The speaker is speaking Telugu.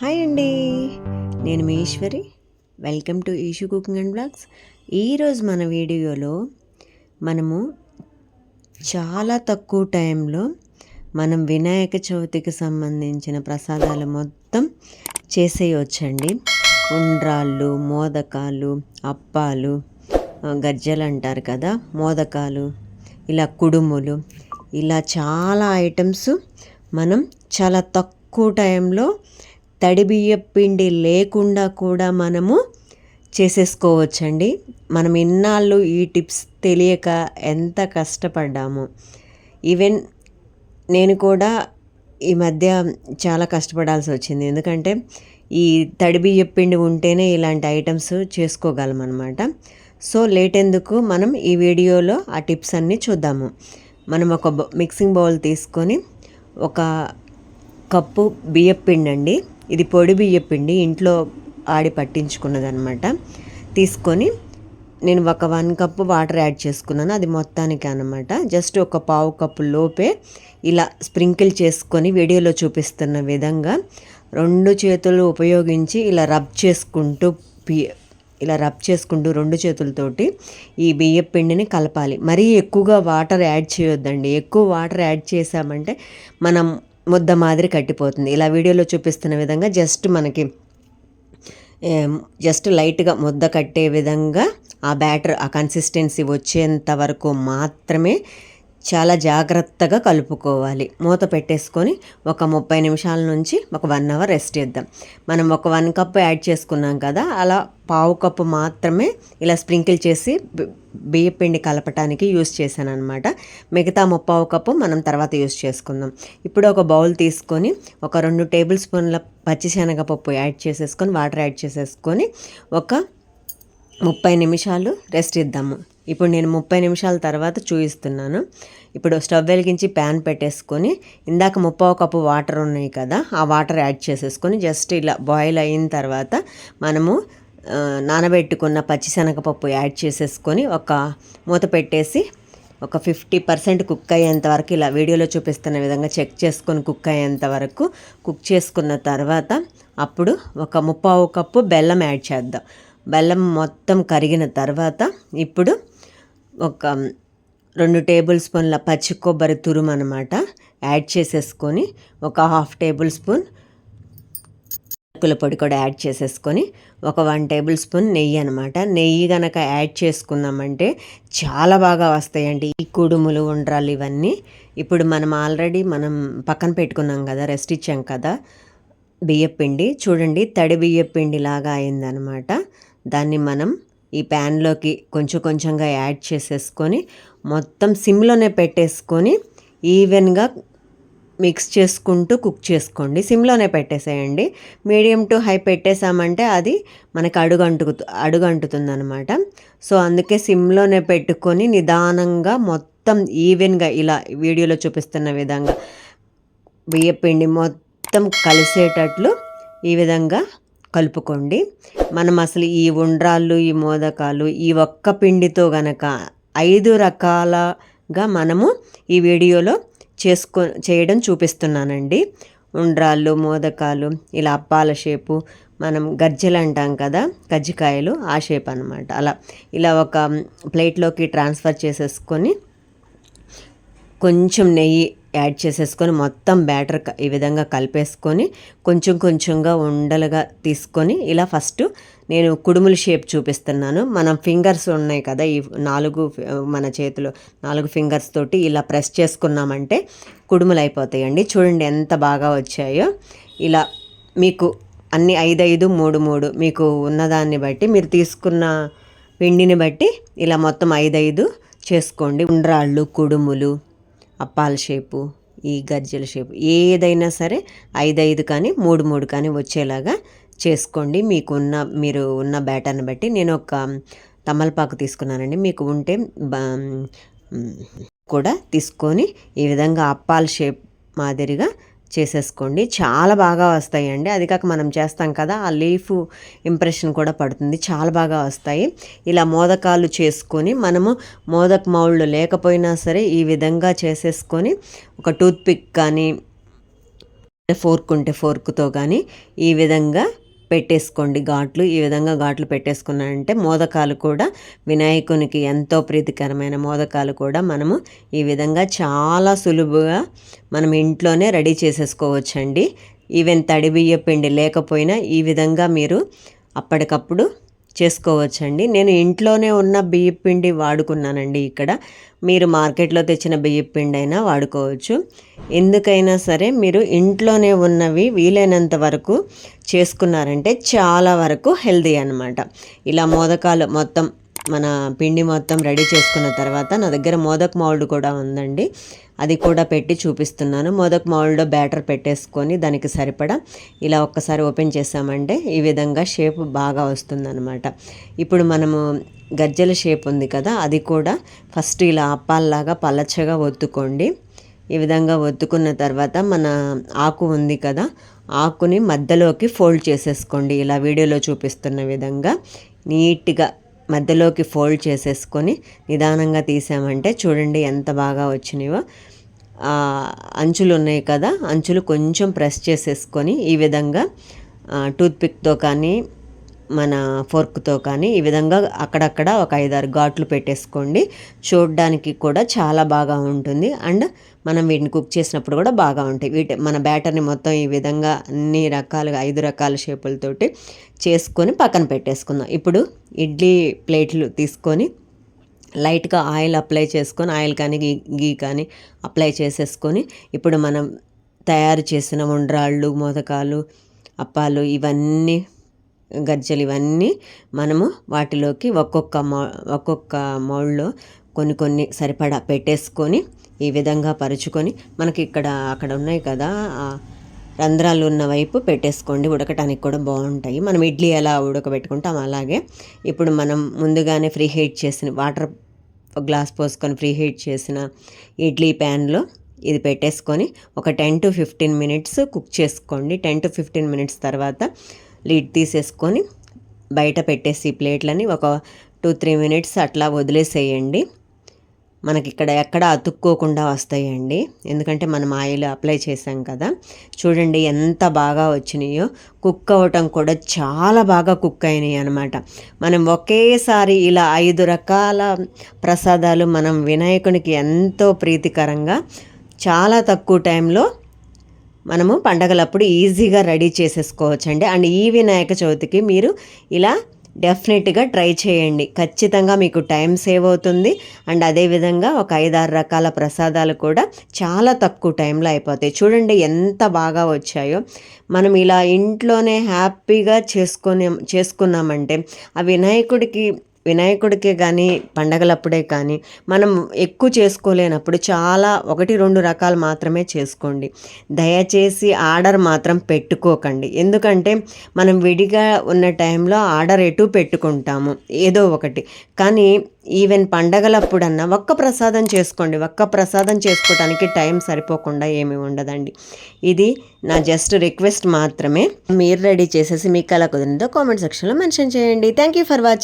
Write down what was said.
హాయ్ అండి. నేను మీ Eshwari. Welcome to Eshu cooking and blogs ఈరోజు మన వీడియోలో మనము చాలా తక్కువ టైంలో మనం వినాయక చవితికి సంబంధించిన ప్రసాదాలు మొత్తం చేసేయొచ్చండి. ఉండ్రాళ్ళు మోదకాలు అప్పాలు గజ్జలు అంటారు కదా మోదకాలు ఇలా కుడుములు ఇలా చాలా ఐటమ్స్ మనం చాలా తక్కువ టైంలో తడి బియ్య పిండి లేకుండా కూడా మనము చేసేసుకోవచ్చండి. మనం ఇన్నాళ్ళు ఈ టిప్స్ తెలియక ఎంత కష్టపడ్డాము. ఈవెన్ నేను కూడా ఈ మధ్య చాలా కష్టపడాల్సి వచ్చింది. ఎందుకంటే ఈ తడి పిండి ఉంటేనే ఇలాంటి ఐటమ్స్ చేసుకోగలం అనమాట సో లేట్ ఎందుకు మనం ఈ వీడియోలో ఆ టిప్స్ అన్నీ చూద్దాము. మనం ఒక మిక్సింగ్ బౌల్ తీసుకొని ఒక కప్పు బియ్యపిండి అండి ఇది పొడి బియ్య పిండి ఇంట్లో ఆడి పట్టించుకున్నదనమాట తీసుకొని నేను ఒక వన్ కప్పు వాటర్ యాడ్ చేసుకున్నాను. అది మొత్తానికి అనమాట జస్ట్ ఒక పావు కప్పు లోపే ఇలా స్ప్రింకిల్ చేసుకొని వీడియోలో చూపిస్తున్న విధంగా రెండు చేతులు ఉపయోగించి ఇలా రబ్ చేసుకుంటూ ఇలా రబ్ చేసుకుంటూ రెండు చేతులతోటి ఈ బియ్యం పిండిని కలపాలి. మరీ ఎక్కువగా వాటర్ యాడ్ చేయొద్దండి. ఎక్కువ వాటర్ యాడ్ చేసామంటే మనం ముద్ద మాదిరి కట్టిపోతుంది. ఇలా వీడియోలో చూపిస్తున్న విధంగా జస్ట్ మనకి జస్ట్ లైట్గా ముద్ద కట్టే విధంగా ఆ బ్యాటర్ ఆ కన్సిస్టెన్సీ వచ్చేంత వరకు మాత్రమే చాలా జాగ్రత్తగా కలుపుకోవాలి. మూత పెట్టేసుకొని ఒక ముప్పై నిమిషాల నుంచి ఒక వన్ అవర్ రెస్ట్ ఇద్దాం మనం ఒక వన్ కప్ యాడ్ చేసుకున్నాం కదా అలా పావు కప్పు మాత్రమే ఇలా స్ప్రింకిల్ చేసి బియ్య పిండి కలపటానికి యూస్ చేశాను అనమాట మిగతా ముప్పావు కప్పు మనం తర్వాత యూస్ చేసుకుందాం. ఇప్పుడు ఒక బౌల్ తీసుకొని ఒక రెండు టేబుల్ స్పూన్ల పచ్చిశనగపప్పు యాడ్ చేసేసుకొని వాటర్ యాడ్ చేసేసుకొని ఒక ముప్పై నిమిషాలు రెస్ట్ ఇద్దాము ఇప్పుడు నేను ముప్పై నిమిషాల తర్వాత చూపిస్తున్నాను ఇప్పుడు స్టవ్ వెలిగించి ప్యాన్ పెట్టేసుకొని ఇందాక ముప్పావు కప్పు వాటర్ ఉన్నాయి కదా ఆ వాటర్ యాడ్ చేసేసుకొని జస్ట్ ఇలా బాయిల్ అయిన తర్వాత మనము నానబెట్టుకున్న పచ్చిశనగపప్పు యాడ్ చేసేసుకొని ఒక మూత పెట్టేసి ఒక ఫిఫ్టీ పర్సెంట్ కుక్ అయ్యేంత వరకు ఇలా వీడియోలో చూపిస్తున్న విధంగా చెక్ చేసుకొని కుక్ అయ్యేంత వరకు కుక్ చేసుకున్న తర్వాత అప్పుడు ఒక ముప్పావు కప్పు బెల్లం యాడ్ చేద్దాం. బెల్లం మొత్తం కరిగిన తర్వాత ఇప్పుడు ఒక రెండు టేబుల్ స్పూన్ల పచ్చి కొబ్బరి తురుము అనమాట యాడ్ చేసేసుకొని ఒక హాఫ్ టేబుల్ స్పూన్ అక్కుల పొడి కూడా యాడ్ చేసేసుకొని ఒక వన్ టేబుల్ స్పూన్ నెయ్యి అనమాట నెయ్యి కనుక యాడ్ చేసుకున్నామంటే చాలా బాగా వస్తాయండి. ఈ కుడుములు ఉండ్రాలు ఇవన్నీ. ఇప్పుడు మనం ఆల్రెడీ మనం పక్కన పెట్టుకున్నాం కదా రెస్ట్ ఇచ్చాం కదా బియ్యపిండి. చూడండి తడి బియ్యపిండి లాగా అయిందనమాట దాన్ని మనం ఈ ప్యాన్లోకి కొంచెం కొంచెంగా యాడ్ చేసేసుకొని మొత్తం సిమ్లోనే పెట్టేసుకొని ఈవెన్గా మిక్స్ చేసుకుంటూ కుక్ చేసుకోండి. సిమ్లోనే పెట్టేసేయండి. మీడియం టు హై పెట్టేసామంటే అది మనకి అడుగంటుకు అడుగంటుతుంది అడుగు అనమాట సో అందుకే సిమ్లోనే పెట్టుకొని నిదానంగా మొత్తం ఈవెన్గా ఇలా వీడియోలో చూపిస్తున్న విధంగా బియ్యపిండి మొత్తం కలిసేటట్లు ఈ విధంగా కలుపుకోండి. మనం అసలు ఈ ఉండ్రాళ్ళు ఈ మోదకాలు ఈ ఒక్క పిండితో గనక ఐదు రకాలగా మనము ఈ వీడియోలో చేసుకో చేయడం చూపిస్తున్నానండి. ఉండ్రాళ్ళు మోదకాలు ఇలా అప్పాల షేపు మనం గజ్జలు అంటాం కదా కజ్జికాయలు ఆ షేప్ అనమాట అలా ఇలా ఒక ప్లేట్లోకి ట్రాన్స్ఫర్ చేసేసుకొని కొంచెం నెయ్యి యాడ్ చేసేసుకొని మొత్తం బ్యాటర్ ఈ విధంగా కలిపేసుకొని కొంచెం కొంచెంగా ఉండలుగా తీసుకొని ఇలా ఫస్ట్ నేను కుడుముల షేప్ చూపిస్తున్నాను. మనం ఫింగర్స్ ఉన్నాయి కదా ఈ నాలుగు మన చేతిలో నాలుగు ఫింగర్స్ తోటి ఇలా ప్రెస్ చేసుకున్నామంటే కుడుములు అయిపోతాయండి. చూడండి ఎంత బాగా వచ్చాయో. ఇలా మీకు అన్ని ఐదు ఐదు మూడు మూడు మీకు ఉన్నదాన్ని బట్టి మీరు తీసుకున్న పిండిని బట్టి ఇలా మొత్తం ఐదు ఐదు చేసుకోండి. ఉండ్రాళ్ళు కుడుములు అప్పాల షేపు ఈ గజ్జల షేపు. ఏదైనా సరే ఐదు ఐదు కానీ మూడు మూడు కానీ వచ్చేలాగా చేసుకోండి. మీకున్న మీరు ఉన్న బ్యాటర్ని బట్టి నేను ఒక తమలపాకు తీసుకున్నానండి. మీకు ఉంటే కూడా తీసుకొని ఈ విధంగా అప్పాల షేప్ మాదిరిగా చేసేసుకోండి. చాలా బాగా వస్తాయండి. అది కాక మనం చేస్తాం కదా ఆ లీఫ్ ఇంప్రెషన్ కూడా పడుతుంది. చాలా బాగా వస్తాయి. ఇలా మోదకాలు చేసుకొని మనము మోదక మౌళ్ళు లేకపోయినా సరే ఈ విధంగా చేసేసుకొని ఒక టూత్ పిక్ కానీ ఫోర్క్ ఉంటే ఫోర్క్తో కానీ ఈ విధంగా పెట్టేసుకోండి. ఘాట్లు ఈ విధంగా ఘాట్లు పెట్టేసుకున్నారంటే మోదకాలు కూడా వినాయకునికి ఎంతో ప్రీతికరమైన మోదకాలు కూడా మనము ఈ విధంగా చాలా సులువుగా మనం ఇంట్లోనే రెడీ చేసేసుకోవచ్చండి. ఈవెన్ తడి బియ్య పిండి లేకపోయినా ఈ విధంగా మీరు అప్పటికప్పుడు చేసుకోవచ్చండి. నేను ఇంట్లోనే ఉన్న బియ్యం పిండి వాడుకున్నానండి ఇక్కడ. మీరు మార్కెట్లో తెచ్చిన బియ్యం పిండి అయినా వాడుకోవచ్చు. ఎందుకైనా సరే మీరు ఇంట్లోనే ఉన్నవి వీలైనంత వరకు చేసుకున్నారంటే చాలా వరకు హెల్దీ అనమాట ఇలా మోదకాలు మొత్తం మన పిండి మొత్తం రెడీ చేసుకున్న తర్వాత నా దగ్గర మోదక్ మౌల్డ్ కూడా ఉందండి. అది కూడా పెట్టి చూపిస్తున్నాను. మోదక్ మౌల్డ్ బ్యాటర్ పెట్టేసుకొని దానికి సరిపడా ఇలా ఒక్కసారి ఓపెన్ చేసామంటే ఈ విధంగా షేప్ బాగా వస్తుందన్నమాట. ఇప్పుడు మనము గజ్జల షేప్ ఉంది కదా అది కూడా ఫస్ట్ ఇలా అప్పాల్లాగా పలచగా ఒత్తుకోండి. ఈ విధంగా ఒత్తుకున్న తర్వాత మన ఆకు ఉంది కదా ఆకుని మధ్యలోకి ఫోల్డ్ చేసేసుకోండి. ఇలా వీడియోలో చూపిస్తున్న విధంగా నీట్గా మధ్యలోకి ఫోల్డ్ చేసేసుకొని నిదానంగా తీసామంటే చూడండి ఎంత బాగా వచ్చినాయో. అంచులు ఉన్నాయి కదా అంచులు కొంచెం ప్రెస్ చేసేసుకొని ఈ విధంగా టూత్పిక్తో కానీ మన ఫోర్క్తో కానీ ఈ విధంగా అక్కడక్కడ ఒక ఐదారు ఘాట్లు పెట్టేసుకోండి. చూడడానికి కూడా చాలా బాగా ఉంటుంది. అండ్ మనం వీటిని కుక్ చేసినప్పుడు కూడా బాగా ఉంటాయి. వీటి మన బ్యాటర్ని మొత్తం ఈ విధంగా అన్ని రకాలుగా ఐదు రకాల షేపులతోటి చేసుకొని పక్కన పెట్టేసుకుందాం. ఇప్పుడు ఇడ్లీ ప్లేట్లు తీసుకొని లైట్గా ఆయిల్ అప్లై చేసుకొని ఆయిల్ కానీ గీ గీ కానీ అప్లై చేసేసుకొని ఇప్పుడు మనం తయారు చేసిన ఉండ్రాళ్ళు మోదకాలు అప్పాలు ఇవన్నీ గజ్జలు ఇవన్నీ మనము వాటిలోకి ఒక్కొక్క మౌ ఒక్కొక్క మౌళ్ళలో కొన్ని కొన్ని సరిపడా పెట్టేసుకొని ఈ విధంగా పరుచుకొని మనకి ఇక్కడ అక్కడ ఉన్నాయి కదా రంధ్రాలు ఉన్న వైపు పెట్టేసుకోండి. ఉడకటానికి కూడా బాగుంటాయి. మనం ఇడ్లీ ఎలా ఉడకబెట్టుకుంటాం అలాగే. ఇప్పుడు మనం ముందుగానే ఫ్రీ హీట్ చేసిన వాటర్ గ్లాస్ పోసుకొని ఫ్రీ హీట్ చేసిన ఇడ్లీ ప్యాన్లో ఇది పెట్టేసుకొని ఒక ten to fifteen minutes cook చేసుకోండి. టెన్ టు ఫిఫ్టీన్ మినిట్స్ తర్వాత లిడ్ తీసేసుకొని బయట పెట్టేసి ప్లేట్లని ఒక టూ త్రీ మినిట్స్ అట్లా వదిలేసేయండి. మనకి ఇక్కడ ఎక్కడ అతుక్కోకుండా వస్తాయండి. ఎందుకంటే మనం ఆయిల్ అప్లై చేసాం కదా. చూడండి ఎంత బాగా వచ్చినాయో. కుక్ అవ్వటం కూడా చాలా బాగా కుక్ అయినాయి అనమాట మనం ఒకేసారి ఇలా ఐదు రకాల ప్రసాదాలు మనం వినాయకునికి ఎంతో ప్రీతికరంగా చాలా తక్కువ టైంలో మనము పండగలప్పుడు ఈజీగా రెడీ చేసేసుకోవచ్చండి. అండ్ ఈ వినాయక చవితికి మీరు ఇలా డెఫినెట్గా ట్రై చేయండి. ఖచ్చితంగా మీకు టైం సేవ్ అవుతుంది. అండ్ అదేవిధంగా ఒక ఐదారు రకాల ప్రసాదాలు కూడా చాలా తక్కువ టైంలో అయిపోతాయి. చూడండి ఎంత బాగా వచ్చాయో. మనం ఇలా ఇంట్లోనే హ్యాపీగా చేసుకొని చేసుకున్నామంటే ఆ వినాయకుడికి వినాయకుడికే కానీ పండగలప్పుడే కానీ మనం ఎక్కువ చేసుకోలేనప్పుడు చాలా ఒకటి రెండు రకాలు మాత్రమే చేసుకోండి. దయచేసి ఆర్డర్ మాత్రం పెట్టుకోకండి. ఎందుకంటే మనం విడిగా ఉన్న టైంలో ఆర్డర్ ఎటు పెట్టుకుంటాము. ఏదో ఒకటి. కానీ ఈవెన్ పండగలప్పుడన్నా ఒక్క ప్రసాదం చేసుకోండి. ఒక్క ప్రసాదం చేసుకోవడానికి టైం సరిపోకుండా ఏమీ ఉండదండి. ఇది నా జస్ట్ రిక్వెస్ట్ మాత్రమే. మీరు రెడీ చేసేసి మీకు అలా కుదిరిందో కామెంట్ సెక్షన్లో మెన్షన్ చేయండి. Thank you for watching